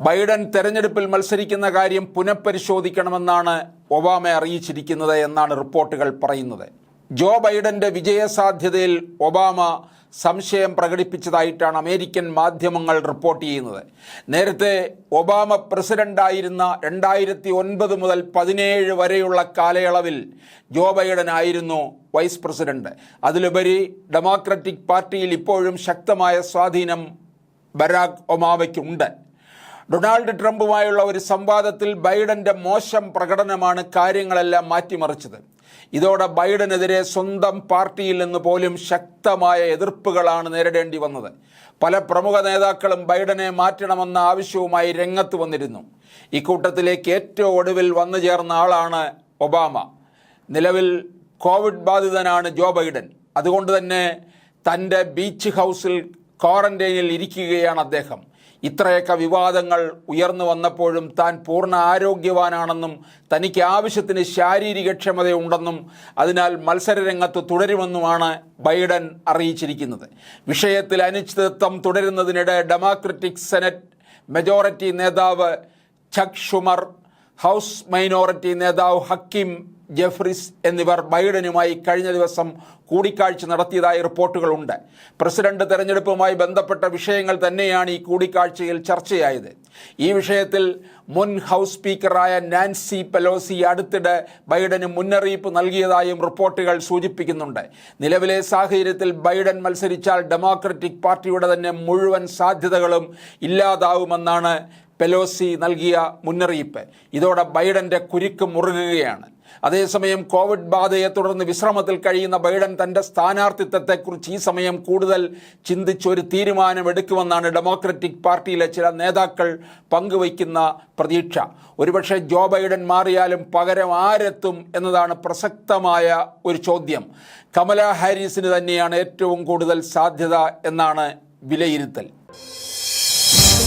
Biden തെരഞ്ഞെടുപ്പിൽ മത്സരിക്കുന്ന കാര്യം പുനഃപരിശോധിക്കണമെന്നാണ് ഒബാമ അറിയിച്ചിരിക്കുന്നത് എന്നാണ് റിപ്പോർട്ടുകൾ പറയുന്നത്. ജോ ബൈഡന്റെ വിജയസാധ്യതയിൽ ഒബാമ സംശയം പ്രകടിപ്പിച്ചതായിട്ടാണ് അമേരിക്കൻ മാധ്യമങ്ങൾ റിപ്പോർട്ട് ചെയ്യുന്നത്. നേരത്തെ ഒബാമ പ്രസിഡന്റായിരുന്ന രണ്ടായിരത്തി ഒൻപത് മുതൽ പതിനേഴ് വരെയുള്ള കാലയളവിൽ ജോ ബൈഡൻ ആയിരുന്നു വൈസ് പ്രസിഡന്റ്. അതിലുപരി ഡെമോക്രാറ്റിക് പാർട്ടിയിൽ ഇപ്പോഴും ശക്തമായ സ്വാധീനം ബരാക് ഒബാമയ്ക്കുണ്ട്. ഡൊണാൾഡ് ട്രംപുമായുള്ള ഒരു സംവാദത്തിൽ ബൈഡന്റെ മോശം പ്രകടനമാണ് കാര്യങ്ങളെല്ലാം മാറ്റിമറിച്ചത്. ഇതോടെ ബൈഡനെതിരെ സ്വന്തം പാർട്ടിയിൽ നിന്ന് പോലും ശക്തമായ എതിർപ്പുകളാണ് നേരിടേണ്ടി വന്നത്. പല പ്രമുഖ നേതാക്കളും ബൈഡനെ മാറ്റണമെന്ന ആവശ്യവുമായി രംഗത്ത് വന്നിരുന്നു. ഇക്കൂട്ടത്തിലേക്ക് ഏറ്റവും ഒടുവിൽ വന്നു ചേർന്ന ആളാണ് ഒബാമ. നിലവിൽ കോവിഡ് ബാധിതനാണ് ജോ ബൈഡൻ. അതുകൊണ്ട് തന്നെ തന്റെ ബീച്ച് ഹൗസിൽ ക്വാറന്റൈനിൽ ഇരിക്കുകയാണ് അദ്ദേഹം. ഇത്രയൊക്കെ വിവാദങ്ങൾ ഉയർന്നു വന്നപ്പോഴും താൻ പൂർണ ആരോഗ്യവാനാണെന്നും തനിക്ക് ആവശ്യത്തിന് ശാരീരിക ക്ഷമതയുണ്ടെന്നും അതിനാൽ മത്സരരംഗത്ത് തുടരുമെന്നുമാണ് ബൈഡൻ അറിയിച്ചിരിക്കുന്നത്. വിഷയത്തിൽ അനിശ്ചിതത്വം തുടരുന്നതിനിടെ ഡെമോക്രറ്റിക് സെനറ്റ് മെജോറിറ്റി നേതാവ് ചക് ഷുമർ ഹൗസ് മൈനോറിറ്റി നേതാവ് ഹക്കിം ജെഫ്രിസ് എന്നിവർ ബൈഡനുമായി കഴിഞ്ഞ ദിവസം കൂടിക്കാഴ്ച നടത്തിയതായി റിപ്പോർട്ടുകളുണ്ട്. പ്രസിഡന്റ് തെരഞ്ഞെടുപ്പുമായി ബന്ധപ്പെട്ട വിഷയങ്ങൾ തന്നെയാണ് ഈ കൂടിക്കാഴ്ചയിൽ ചർച്ചയായത്. ഈ വിഷയത്തിൽ മുൻ ഹൗസ് സ്പീക്കറായ നാൻസി പെലോസി അടുത്തിടെ ബൈഡന് മുന്നറിയിപ്പ് നൽകിയതായും റിപ്പോർട്ടുകൾ സൂചിപ്പിക്കുന്നുണ്ട്. നിലവിലെ സാഹചര്യത്തിൽ ബൈഡൻ മത്സരിച്ചാൽ ഡെമോക്രറ്റിക് പാർട്ടിയുടെ തന്നെ മുഴുവൻ സാധ്യതകളും ഇല്ലാതാവുമെന്നാണ് പെലോസി നൽകിയ മുന്നറിയിപ്പ്. ഇതോടെ ബൈഡന്റെ കുരുക്ക് മുറുകുകയാണ്. അതേസമയം കോവിഡ് ബാധയെ തുടർന്ന് വിശ്രമത്തിൽ കഴിയുന്ന ബൈഡൻ തന്റെ സ്ഥാനാർത്ഥിത്വത്തെക്കുറിച്ച് ഈ സമയം കൂടുതൽ ചിന്തിച്ചൊരു തീരുമാനമെടുക്കുമെന്നാണ് ഡെമോക്രറ്റിക് പാർട്ടിയിലെ ചില നേതാക്കൾ പങ്കുവയ്ക്കുന്ന പ്രതീക്ഷ. ഒരുപക്ഷെ ജോ ബൈഡൻ മാറിയാലും പകരം ആരെത്തും എന്നതാണ് പ്രസക്തമായ ഒരു ചോദ്യം. കമലാ ഹാരിസിന് തന്നെയാണ് ഏറ്റവും കൂടുതൽ സാധ്യത എന്നാണ് വിലയിരുത്തൽ.